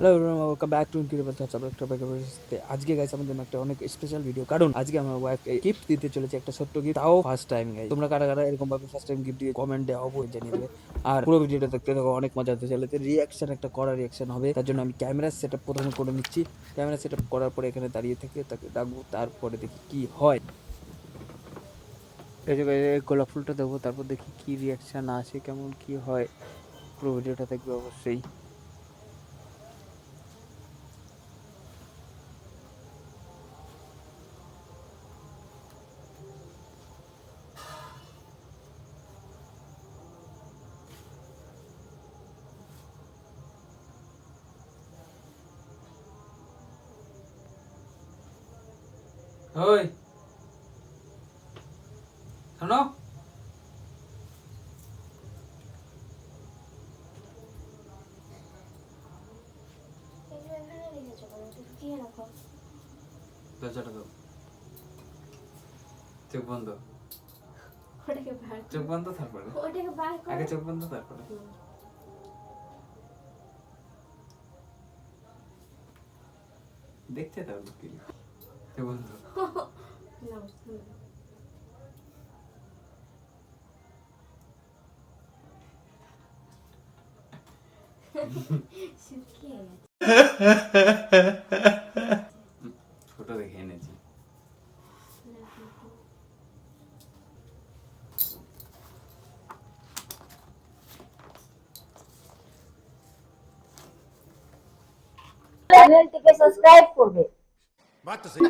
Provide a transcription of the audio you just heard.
Hello welcome back to incredible thoughts আবার একটা আজকে গাইস আমাদের একটা অনেক স্পেশাল ভিডিও কারণ আজকে আমার ওয়াইফকে গিফট দিতে চলেছে একটা ছোট্ট গিফট তাও ফার্স্ট টাইম গাইস তোমরা কারা কারা এরকম ভাবে ফার্স্ট টাইম গিফট দিয়ে কমেন্টে অবশ্যই জানিয়ে দেবে। আর পুরো ভিডিওটা দেখতে দেখো অনেক মজা হতে চলেছে। রিয়াকশন একটা করা রিয়াকশন হবে। তার জন্য আমি ক্যামেরা সেট আপ প্রথমে করে নিচ্ছি। ক্যামেরা সেট আপ করার পরে এখানে দাঁড়িয়ে থেকে তাকে ডাকবো, তারপরে দেখি কি হয়। এই যে গোলাপ ফুলটা দেবো তারপর দেখি কি রিয়াকশন আসে, কেমন কি হয়। পুরো ভিডিওটা দেখবে অবশ্যই। ওই। শোনো। দরজাটা দাও। চোখ বন্ধ। চোখ বন্ধ তারপরে। আগে চোখ বন্ধ তারপরে। দেখতে দাও বন্ধ নাও, হুম। ছোট দেখে এনেছি চ্যানেলটিকে সাবস্ক্রাইব করবে Back to see.